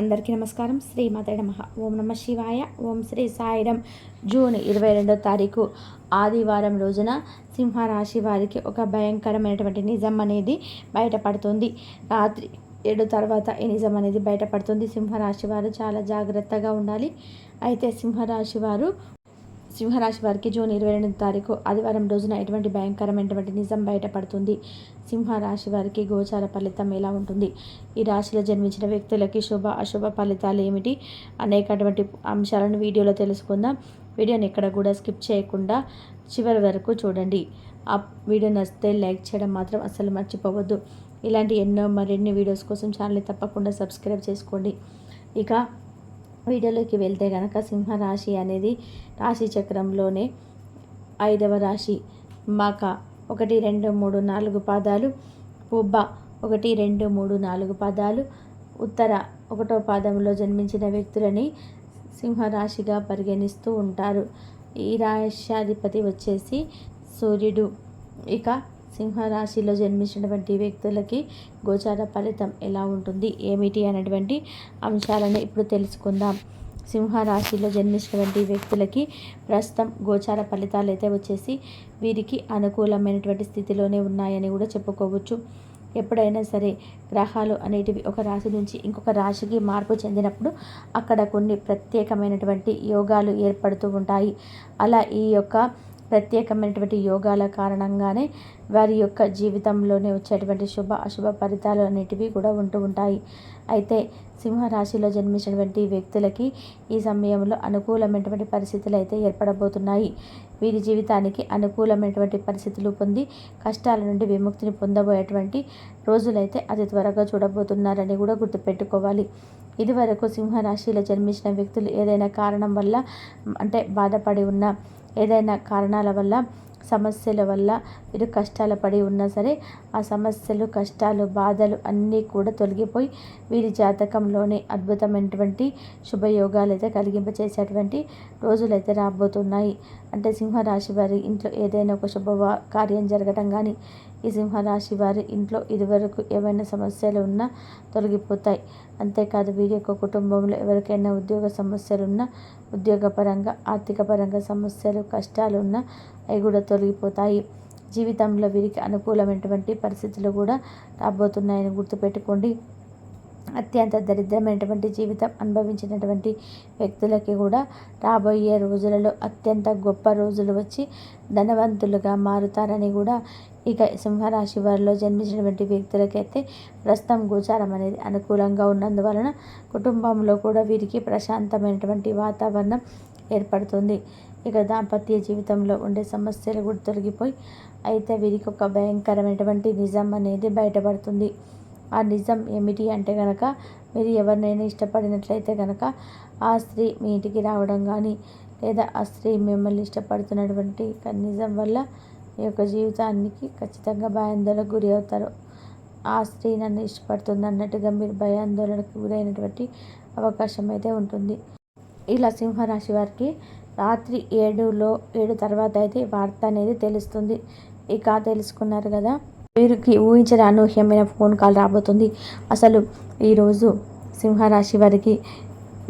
అందరికీ నమస్కారం. శ్రీ మాత నమ. ఓం నమ శివాయ. ఓం శ్రీ సాయిరం. జూన్ ఇరవై రెండో తారీఖు ఆదివారం రోజున సింహరాశి వారికి ఒక భయంకరమైనటువంటి నిజం అనేది బయటపడుతుంది. రాత్రి ఏడు తర్వాత ఈ నిజం అనేది బయటపడుతుంది. సింహరాశి వారు చాలా జాగ్రత్తగా ఉండాలి. అయితే సింహరాశి వారు సింహరాశి వారికి జూన్ ఇరవై రెండు తారీఖు ఆదివారం రోజున ఎటువంటి భయంకరమైనటువంటి నిజం బయటపడుతుంది? సింహరాశి వారికి గోచార ఫలితం ఎలా ఉంటుంది? ఈ రాశిలో జన్మించిన వ్యక్తులకి శుభ అశుభ ఫలితాలు ఏమిటి? అనేకటువంటి అంశాలను వీడియోలో తెలుసుకుందాం. వీడియోని ఎక్కడ కూడా స్కిప్ చేయకుండా చివరి వరకు చూడండి. ఆ వీడియో నచ్చితే లైక్ చేయడం మాత్రం అసలు మర్చిపోవద్దు. ఇలాంటి ఎన్నో మరిన్ని వీడియోస్ కోసం ఛానల్ని తప్పకుండా సబ్స్క్రైబ్ చేసుకోండి. ఇక వీడియోలోకి వెళ్తే కనుక సింహరాశి అనేది రాశి చక్రంలోనే ఐదవ రాశి. మక ఒకటి రెండు మూడు నాలుగు పాదాలు. పుబ్బ ఒకటి రెండు మూడు నాలుగు పాదాలు. ఉత్తర ఒకటో పాదంలో జన్మించిన వ్యక్తులని సింహరాశిగా పరిగణిస్తూ ఉంటారు. ఈ రాశ్యాధిపతి వచ్చేసి సూర్యుడు. ఇక సింహరాశిలో జన్మించినటువంటి వ్యక్తులకి గోచార ఫలితం ఎలా ఉంటుంది? ఏమిటి అనేటువంటి అంశాలను ఇప్పుడు తెలుసుకుందాం. సింహరాశిలో జన్మించినటువంటి వ్యక్తులకి ప్రస్తుతం గోచార ఫలితాలు అయితే వచ్చేసి వీరికి అనుకూలమైనటువంటి స్థితిలోనే ఉన్నాయని కూడా చెప్పుకోవచ్చు. ఎప్పుడైనా సరే గ్రహాలు అనేటివి ఒక రాశి నుంచి ఇంకొక రాశికి మార్పు చెందినప్పుడు అక్కడ కొన్ని ప్రత్యేకమైనటువంటి యోగాలు ఏర్పడుతూ ఉంటాయి. అలా ఈ యొక్క ప్రత్యేకమైనటువంటి యోగాల కారణంగానే వారి యొక్క జీవితంలోనే వచ్చేటువంటి శుభ అశుభ ఫలితాలు అనేటివి కూడా ఉంటూ ఉంటాయి. అయితే సింహరాశిలో జన్మించినటువంటి వ్యక్తులకి ఈ సమయంలో అనుకూలమైనటువంటి పరిస్థితులు అయితే ఏర్పడబోతున్నాయి. వీరి జీవితానికి అనుకూలమైనటువంటి పరిస్థితులు పొంది కష్టాల నుండి విముక్తిని పొందబోయేటువంటి రోజులైతే అతి త్వరగా చూడబోతున్నారని కూడా గుర్తుపెట్టుకోవాలి. ఇదివరకు సింహరాశిలో జన్మించిన వ్యక్తులు ఏదైనా కారణం వల్ల అంటే బాధపడి ఉన్న ఏదైనా కారణాల వల్ల సమస్యల వల్ల మీరు కష్టాలు పడి ఉన్నా సరే ఆ సమస్యలు కష్టాలు బాధలు అన్నీ కూడా తొలగిపోయి వీరి జాతకంలోనే అద్భుతమైనటువంటి శుభయోగాలు అయితే కలిగింపచేసేటువంటి అయితే రాబోతున్నాయి. అంటే సింహరాశి వారి ఇంట్లో ఏదైనా ఒక శుభ కార్యం జరగటం కానీ ఈ సింహరాశి వారి ఇంట్లో ఇదివరకు ఏమైనా సమస్యలు ఉన్నా తొలగిపోతాయి. అంతేకాదు వీరి యొక్క కుటుంబంలో ఎవరికైనా ఉద్యోగ సమస్యలు ఉన్నా ఉద్యోగపరంగా ఆర్థిక పరంగా సమస్యలు కష్టాలు ఉన్న అవి కూడా తొలగిపోతాయి. జీవితంలో వీరికి అనుకూలమైనటువంటి పరిస్థితులు కూడా రాబోతున్నాయని గుర్తుపెట్టుకోండి. అత్యంత దరిద్రమైనటువంటి జీవితం అనుభవించినటువంటి వ్యక్తులకి కూడా రాబోయే రోజులలో అత్యంత గొప్ప రోజులు వచ్చి ధనవంతులుగా మారుతారని కూడా ఇక సింహరాశి వారిలో జన్మించినటువంటి వ్యక్తులకైతే ప్రస్తుతం గోచారం అనేది అనుకూలంగా ఉన్నందువలన కుటుంబంలో కూడా వీరికి ప్రశాంతమైనటువంటి వాతావరణం ఏర్పడుతుంది. ఇక దాంపత్య జీవితంలో ఉండే సమస్యలు కూడా తొలగిపోయి అయితే వీరికి ఒక భయంకరమైనటువంటి నిజం అనేది బయటపడుతుంది. ఆ నిజం ఏమిటి అంటే కనుక మీరు ఎవరినైనా ఇష్టపడినట్లయితే కనుక ఆ స్త్రీ మీ ఇంటికి రావడం కానీ లేదా ఆ స్త్రీ మిమ్మల్ని ఇష్టపడుతున్నటువంటి నిజం వల్ల మీ యొక్క జీవితానికి ఖచ్చితంగా భయాందోళనకు గురి అవుతారు. ఆ స్త్రీ నన్ను ఇష్టపడుతుంది అన్నట్టుగా మీరు భయాందోళనకు గురైనటువంటి అవకాశం అయితే ఉంటుంది. ఇలా సింహరాశి వారికి రాత్రి ఏడులో ఏడు తర్వాత అయితే వార్త అనేది తెలుస్తుంది. ఇక తెలుసుకున్నారు కదా వీరికి ఊహించని అనూహ్యమైన ఫోన్ కాల్ రాబోతుంది. అసలు ఈరోజు సింహరాశి వారికి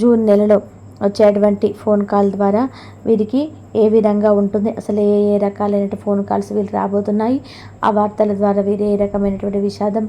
జూన్ నెలలో వచ్చేటువంటి ఫోన్ కాల్ ద్వారా వీరికి ఏ విధంగా ఉంటుంది? అసలు ఏ ఏ రకాలైన ఫోన్ కాల్స్ వీళ్ళు రాబోతున్నాయి? ఆ వార్తల ద్వారా వీరు ఏ రకమైనటువంటి విషాదం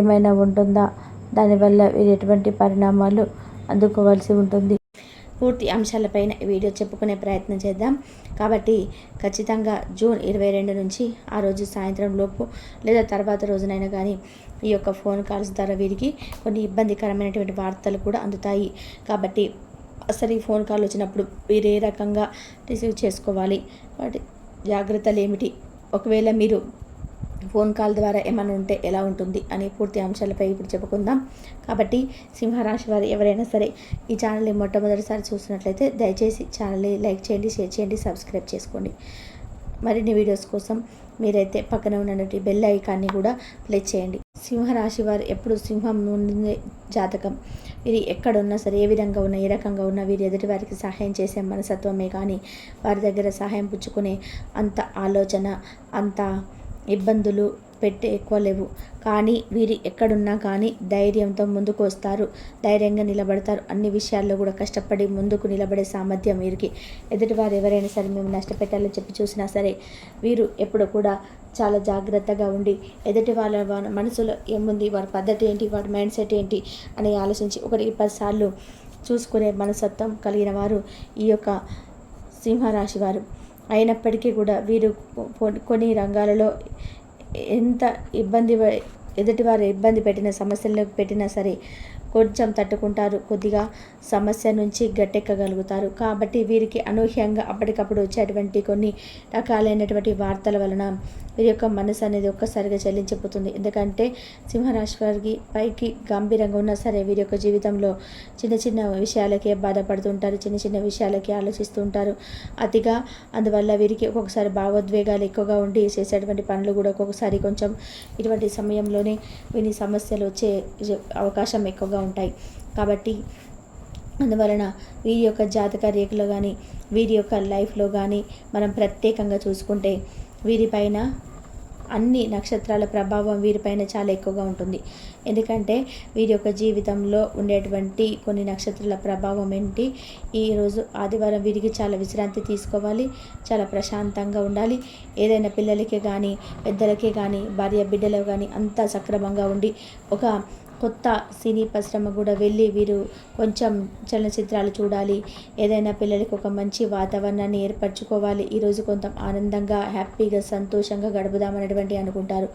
ఏమైనా ఉంటుందా? దానివల్ల వీరు ఎటువంటి పరిణామాలు అందుకోవాల్సి ఉంటుంది. పూర్తి అంశాలపైన వీడియో చెప్పుకునే ప్రయత్నం చేద్దాం. కాబట్టి ఖచ్చితంగా జూన్ ఇరవై రెండు నుంచి ఆ రోజు సాయంత్రం లోపు లేదా తర్వాత రోజునైనా కానీ ఈ యొక్క ఫోన్ కాల్స్ ద్వారా వీరికి కొన్ని ఇబ్బందికరమైనటువంటి వార్తలు కూడా అందుతాయి. కాబట్టి అసలు ఈ ఫోన్ కాల్ వచ్చినప్పుడు మీరు ఏ రకంగా రిసీవ్ చేసుకోవాలి? వాటి జాగ్రత్తలు ఏమిటి? ఒకవేళ మీరు ఫోన్ కాల్ ద్వారా ఏమైనా ఉంటే ఎలా ఉంటుంది అనే పూర్తి అంశాలపై ఇప్పుడు చెప్పుకుందాం. కాబట్టి సింహరాశి వారు ఎవరైనా సరే ఈ ఛానల్ని మొట్టమొదటిసారి చూస్తున్నట్లయితే దయచేసి ఛానల్ని లైక్ చేయండి షేర్ చేయండి సబ్స్క్రైబ్ చేసుకోండి. మరిన్ని వీడియోస్ కోసం మీరైతే పక్కన ఉన్నటువంటి బెల్ ఐకాన్ని కూడా ప్లే చేయండి. సింహరాశి వారు ఎప్పుడు సింహం నుండి జాతకం. వీరి ఎక్కడున్నా సరే ఏ విధంగా ఉన్నా ఏ రకంగా ఉన్నా వీరి ఎదుటి వారికి సహాయం చేసే మనసత్వమే కానీ వారి దగ్గర సహాయం పుచ్చుకునే అంత ఆలోచన అంత ఇబ్బందులు పెట్టే ఎక్కువ లేవు. కానీ వీరు ఎక్కడున్నా కానీ ధైర్యంతో ముందుకు వస్తారు ధైర్యంగా నిలబడతారు. అన్ని విషయాల్లో కూడా కష్టపడి ముందుకు నిలబడే సామర్థ్యం వీరికి. ఎదుటివారు ఎవరైనా సరే మేము నష్టపెట్టాలని చెప్పి చూసినా సరే వీరు ఎప్పుడు కూడా చాలా జాగ్రత్తగా ఉండి ఎదుటి వాళ్ళ మనసులో ఏముంది? వారి పద్ధతి ఏంటి? వారి మైండ్ సెట్ ఏంటి? అని ఆలోచించి ఒకటి పదిసార్లు చూసుకునే మనస్తత్వం కలిగిన వారు ఈ యొక్క సింహరాశి వారు. అయినప్పటికీ కూడా వీరు కొ- కొన్ని రంగాలలో ఎంత ఇబ్బంది ఎదుటివారు ఇబ్బంది పెట్టిన సమస్యలకు పెట్టినా సరే కొంచెం తట్టుకుంటారు. కొద్దిగా సమస్య నుంచి గట్టెక్కగలుగుతారు. కాబట్టి వీరికి అనూహ్యంగా అప్పటికప్పుడు వచ్చేటువంటి కొన్ని రకాలైనటువంటి వార్తల వలన వీరి యొక్క మనసు అనేది ఒక్కసారిగా చెల్లించిపోతుంది ఎందుకంటే సింహరాశి వారికి పైకి గంభీరంగా ఉన్నా సరే వీరి యొక్క జీవితంలో చిన్న చిన్న విషయాలకే బాధపడుతుంటారు. చిన్న చిన్న విషయాలకే ఆలోచిస్తూ ఉంటారు. అతిగా అందువల్ల వీరికి ఒక్కొక్కసారి భావోద్వేగాలు ఎక్కువగా ఉండి చేసేటువంటి పనులు కూడా ఒక్కొక్కసారి కొంచెం ఇటువంటి సమయంలోనే వీరి సమస్యలు వచ్చే అవకాశం ఎక్కువగా ఉంటాయి. కాబట్టి అందువలన వీరి యొక్క జాతక రేఖలో కానీ వీరి యొక్క లైఫ్లో కానీ మనం ప్రత్యేకంగా చూసుకుంటే వీరిపైన అన్ని నక్షత్రాల ప్రభావం వీరిపైన చాలా ఎక్కువగా ఉంటుంది. ఎందుకంటే వీరి యొక్క జీవితంలో ఉండేటువంటి కొన్ని నక్షత్రాల ప్రభావం ఏంటి? ఈరోజు ఆదివారం వీరికి చాలా విశ్రాంతి తీసుకోవాలి చాలా ప్రశాంతంగా ఉండాలి. ఏదైనా పిల్లలకి కానీ పెద్దలకి కానీ భార్య బిడ్డలకు కానీ అంతా సక్రమంగా ఉండి ఒక కొత్త సినీ పరిశ్రమ కూడా వెళ్ళి వీరు కొంచెం చలనచిత్రాలు చూడాలి. ఏదైనా పిల్లలకి ఒక మంచి వాతావరణాన్ని ఏర్పరచుకోవాలి. ఈరోజు కొంత ఆనందంగా హ్యాపీగా సంతోషంగా గడుపుదామనేటువంటి అనుకుంటారు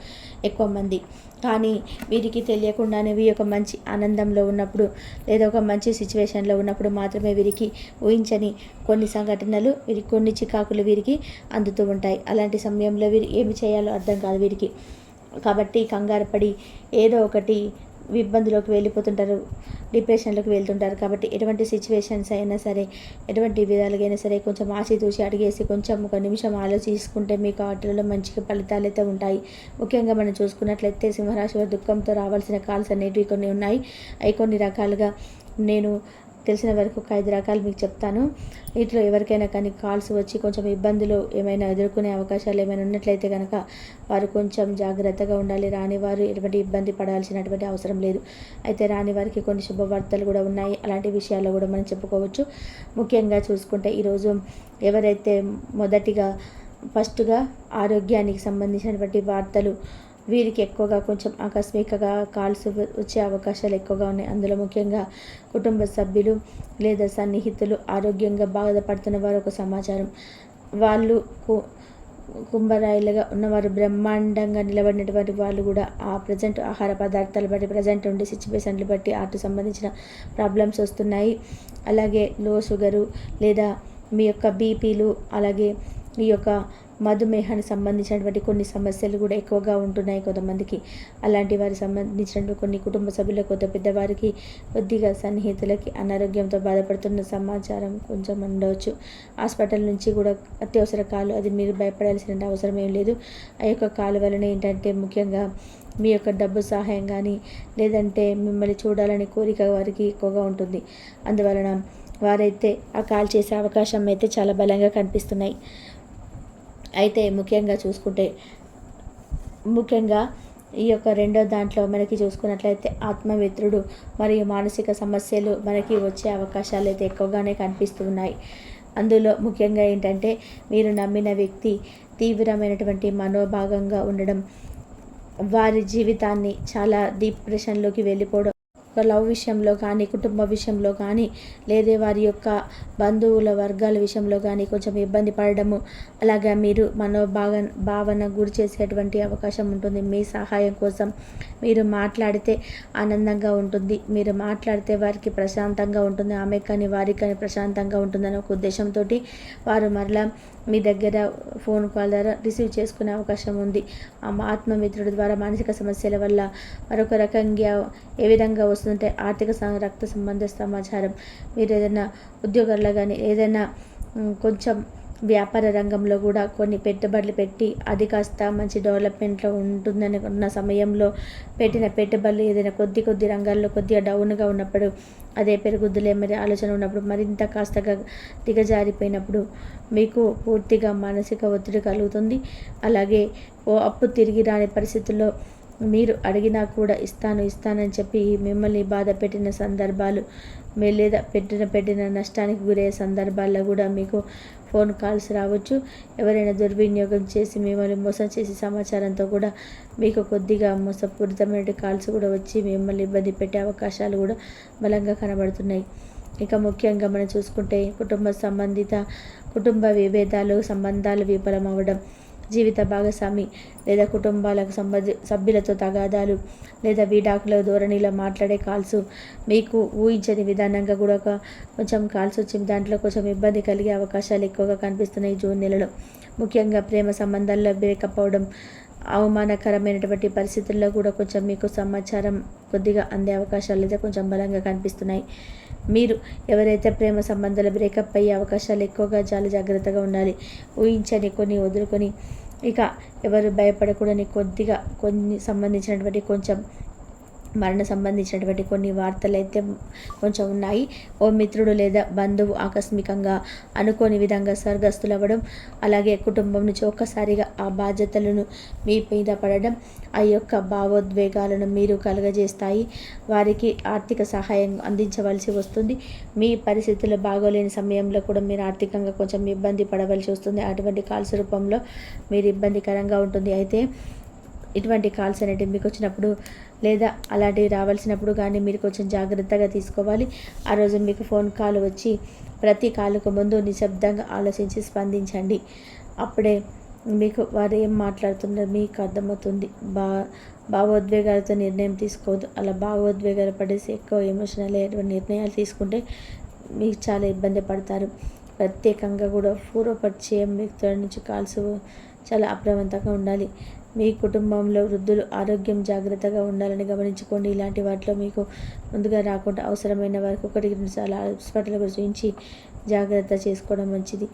ఎక్కువ మంది. కానీ వీరికి తెలియకుండానే వీరి ఒక మంచి ఆనందంలో ఉన్నప్పుడు లేదా ఒక మంచి సిచ్యువేషన్లో ఉన్నప్పుడు మాత్రమే వీరికి ఊహించని కొన్ని సంఘటనలు వీరికి కొన్ని చికాకులు వీరికి అందుతూ ఉంటాయి. అలాంటి సమయంలో వీరు ఏమి చేయాలో అర్థం కాదు వీరికి. కాబట్టి కంగారు పడి ఏదో ఒకటి ఇబ్బందులోకి వెళ్ళిపోతుంటారు డిప్రెషన్లోకి వెళ్తుంటారు. కాబట్టి ఎటువంటి సిచ్యువేషన్స్ అయినా సరే ఎటువంటి విధాలుగైనా సరే కొంచెం ఆచితూచి అడిగేసి కొంచెం ఒక నిమిషం ఆలోచించుకుంటే మీకు వాటిలో మంచిగా ఫలితాలు అయితే ఉంటాయి. ముఖ్యంగా మనం చూసుకున్నట్లయితే సింహరాశి వారి దుఃఖంతో రావాల్సిన కాల్స్ అనేటివి కొన్ని ఉన్నాయి. అవి కొన్ని రకాలుగా నేను తెలిసిన వరకు ఒక ఐదు రకాలు మీకు చెప్తాను. వీటిలో ఎవరికైనా కానీ కాల్స్ వచ్చి కొంచెం ఇబ్బందులు ఏమైనా ఎదుర్కొనే అవకాశాలు ఏమైనా ఉన్నట్లయితే కనుక వారు కొంచెం జాగ్రత్తగా ఉండాలి. రాని వారు ఎటువంటి ఇబ్బంది పడాల్సినటువంటి అవసరం లేదు. అయితే రాని వారికి కొన్ని శుభవార్తలు కూడా ఉన్నాయి. అలాంటి విషయాల్లో కూడా మనం చెప్పుకోవచ్చు. ముఖ్యంగా చూసుకుంటే ఈరోజు ఎవరైతే మొదటిగా ఫస్ట్గా ఆరోగ్యానికి సంబంధించినటువంటి వార్తలు వీరికి ఎక్కువగా కొంచెం ఆకస్మికగా కాల్స్ వచ్చే అవకాశాలు ఎక్కువగా ఉన్నాయి. అందులో ముఖ్యంగా కుటుంబ సభ్యులు లేదా సన్నిహితులు ఆరోగ్యంగా బాధపడుతున్న వారు ఒక సమాచారం. వాళ్ళు కు- కుంభరాయిలుగా ఉన్నవారు బ్రహ్మాండంగా నిలబడినటువంటి వాళ్ళు కూడా ఆ ప్రజెంట్ ఆహార పదార్థాలు బట్టి ప్రజెంట్ ఉండే సిచ్యువేషన్లు బట్టి అటు సంబంధించిన ప్రాబ్లమ్స్ వస్తున్నాయి. అలాగే లో షుగరు లేదా మీ యొక్క బీపీలు అలాగే ఈ యొక్క మధుమేహానికి సంబంధించినటువంటి కొన్ని సమస్యలు కూడా ఎక్కువగా ఉంటున్నాయి కొంతమందికి. అలాంటి వారికి సంబంధించినటువంటి కొన్ని కుటుంబ సభ్యులకు కొత్త పెద్దవారికి కొద్దిగా సన్నిహితులకి అనారోగ్యంతో బాధపడుతున్న సమాచారం కొంచెం ఉండవచ్చు. హాస్పిటల్ నుంచి కూడా అత్యవసర కాలు అది మీరు భయపడాల్సిన అవసరం ఏం లేదు. ఆ యొక్క కాలు వలన ఏంటంటే ముఖ్యంగా మీ యొక్క డబ్బు సహాయం కానీ లేదంటే మిమ్మల్ని చూడాలని కోరిక వారికి ఎక్కువగా ఉంటుంది. అందువలన వారైతే ఆ కాల్ చేసే అవకాశం అయితే చాలా బలంగా కనిపిస్తున్నాయి. అయితే ముఖ్యంగా చూసుకుంటే ముఖ్యంగా ఈ యొక్క రెండో దాంట్లో మనకి చూసుకున్నట్లయితే ఆత్మమిత్రుడు మరియు మానసిక సమస్యలు మనకి వచ్చే అవకాశాలు అయితే ఎక్కువగానే కనిపిస్తూ ఉన్నాయి అందులో ముఖ్యంగా ఏంటంటే మీరు నమ్మిన వ్యక్తి తీవ్రమైనటువంటి మనోభాగంగా ఉండడం వారి జీవితాన్ని చాలా డిప్రెషన్లోకి వెళ్ళిపోవడం ఒక లవ్ విషయంలో కానీ కుటుంబ విషయంలో కానీ లేదా వారి యొక్క బంధువుల వర్గాల విషయంలో కానీ కొంచెం ఇబ్బంది పడడము. అలాగే మీరు మనోభావ భావన గురి చేసేటువంటి అవకాశం ఉంటుంది. మీ సహాయం కోసం మీరు మాట్లాడితే ఆనందంగా ఉంటుంది. మీరు మాట్లాడితే వారికి ప్రశాంతంగా ఉంటుంది. ఆమె కానీ వారికి కానీ ప్రశాంతంగా ఉంటుందని ఒక ఉద్దేశంతో వారు మరలా మీ దగ్గర ఫోన్ కాల్ ద్వారా రిసీవ్ చేసుకునే అవకాశం ఉంది. ఆ ద్వారా మానసిక సమస్యల వల్ల మరొక రకంగా ఏ విధంగా వస్తుందంటే ఆర్థిక రక్త సంబంధ సమాచారం. మీరు ఏదైనా ఉద్యోగాల్లో కానీ ఏదైనా కొంచెం వ్యాపార రంగంలో కూడా కొన్ని పెట్టుబడులు పెట్టి అది కాస్త మంచి డెవలప్మెంట్లో ఉంటుందని ఉన్న సమయంలో పెట్టిన పెట్టుబడులు ఏదైనా కొద్ది కొద్ది రంగాల్లో కొద్దిగా డౌన్గా ఉన్నప్పుడు అదే పెరుగుద్దులే మరి ఆలోచన ఉన్నప్పుడు మరింత కాస్తగా దిగజారిపోయినప్పుడు మీకు పూర్తిగా మానసిక ఒత్తిడి కలుగుతుంది. అలాగే ఓ అప్పు తిరిగి రాని పరిస్థితుల్లో మీరు అడిగినా కూడా ఇస్తాను ఇస్తానని చెప్పి మిమ్మల్ని బాధ పెట్టిన సందర్భాలు మీ లేదా పెట్టిన పెట్టిన నష్టానికి గురయ్యే సందర్భాల్లో కూడా మీకు ఫోన్ కాల్స్ రావచ్చు. ఎవరైనా దుర్వినియోగం చేసి మిమ్మల్ని మోసం చేసే సమాచారంతో కూడా మీకు కొద్దిగా మోసపూరితమైన కాల్స్ కూడా వచ్చి మిమ్మల్ని ఇబ్బంది పెట్టే అవకాశాలు కూడా బలంగా కనబడుతున్నాయి. ఇక ముఖ్యంగా మనం చూసుకుంటే కుటుంబ సంబంధిత కుటుంబ విభేదాలు సంబంధాలు విఫలం అవ్వడం జీవిత భాగస్వామి లేదా కుటుంబాలకు సంబంధి సభ్యులతో తగాదాలు లేదా వీడాకుల ధోరణిలో మాట్లాడే కాల్స్ మీకు ఊహించని విధానంగా కూడా ఒక కొంచెం కాల్స్ వచ్చి దాంట్లో కొంచెం ఇబ్బంది కలిగే అవకాశాలు ఎక్కువగా కనిపిస్తున్నాయి జూన్ నెలలో. ముఖ్యంగా ప్రేమ సంబంధాల్లో బ్రేకప్ అవడం అవమానకరమైనటువంటి పరిస్థితుల్లో కూడా కొంచెం మీకు సమాచారం కొద్దిగా అందే అవకాశాలు అయితే కొంచెం బలంగా కనిపిస్తున్నాయి. మీరు ఎవరైతే ప్రేమ సంబంధాలు బ్రేకప్ అయ్యే అవకాశాలు ఎక్కువగా చాలా జాగ్రత్తగా ఉండాలి ఊహించని కొన్ని వదులుకొని ఇక ఎవరు భయపడకూడని కొద్దిగా కొన్ని సంబంధించినటువంటి కొంచెం మరణ సంబంధించినటువంటి కొన్ని వార్తలు అయితే కొంచెం ఉన్నాయి. ఓ మిత్రుడు లేదా బంధువు ఆకస్మికంగా అనుకోని విధంగా స్వర్గస్థులవ్వడం అలాగే కుటుంబం నుంచి ఒక్కసారిగా ఆ బాధ్యతలను మీ మీద పడడం ఆ యొక్క భావోద్వేగాలను మీరు కలుగజేస్తాయి. వారికి ఆర్థిక సహాయం అందించవలసి వస్తుంది. మీ పరిస్థితులు బాగోలేని సమయంలో కూడా మీరు ఆర్థికంగా కొంచెం ఇబ్బంది పడవలసి వస్తుంది. అటువంటి కాల్స్ రూపంలో మీరు ఇబ్బందికరంగా ఉంటుంది. అయితే ఇటువంటి కాల్స్ అనేటివి మీకు వచ్చినప్పుడు లేదా అలాంటివి రావాల్సినప్పుడు కానీ మీరు కొంచెం జాగ్రత్తగా తీసుకోవాలి. ఆ రోజు మీకు ఫోన్ కాల్ వచ్చి ప్రతి కాలుకు ముందు నిశ్శబ్దంగా ఆలోచించి స్పందించండి. అప్పుడే మీకు వారు ఏం మాట్లాడుతున్నారో మీకు అర్థమవుతుంది. బా భావోద్వేగాలతో నిర్ణయం తీసుకోవద్దు. అలా భావోద్వేగాలు పడేసి ఎక్కువ ఎమోషనల్ అయ్యేటువంటి నిర్ణయాలు తీసుకుంటే మీకు చాలా ఇబ్బంది పడతారు. ప్రత్యేకంగా కూడా పూర్వపరిచయం వ్యక్తుల నుంచి కాల్స్ చాలా అప్రమత్తంగా ఉండాలి. మీ కుటుంబంలో వృద్ధులు ఆరోగ్యం జాగ్రత్తగా ఉండాలని గమనించుకోండి. ఇలాంటి వాటిలో మీకు ముందుగా రాకుండా అవసరమైన వారికి ఒకటి రెండుసార్లు హాస్పిటల్ చూపించి జాగ్రత్త చేసుకోవడం మంచిది.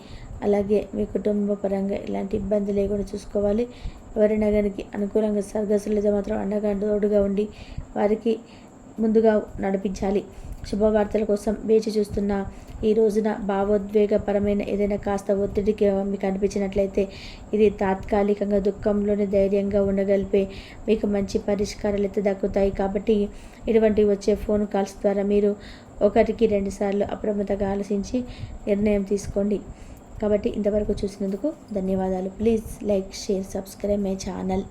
అలాగే మీ కుటుంబ పరంగా ఇలాంటి ఇబ్బంది లేకుండా చూసుకోవాలి. ఎవరి నగరికి అనుకూలంగా సర్గసులతో మాత్రం అండగా తోడుగా ఉండి వారికి ముందుగా నడిపించాలి. శుభవార్తల కోసం వేచి చూస్తున్న ఈ రోజున భావోద్వేగపరమైన ఏదైనా కాస్త ఒత్తిడికి మీకు అనిపించినట్లయితే ఇది తాత్కాలికంగా దుఃఖంలోనే ధైర్యంగా ఉండగలిపే మీకు మంచి పరిష్కారాలు అయితే దక్కుతాయి. కాబట్టి ఇటువంటి వచ్చే ఫోన్ కాల్స్ ద్వారా మీరు ఒకటికి రెండుసార్లు అప్రమత్తంగా ఆలోచించి నిర్ణయం తీసుకోండి. కాబట్టి ఇంతవరకు చూసినందుకు ధన్యవాదాలు. Please like share subscribe my channel.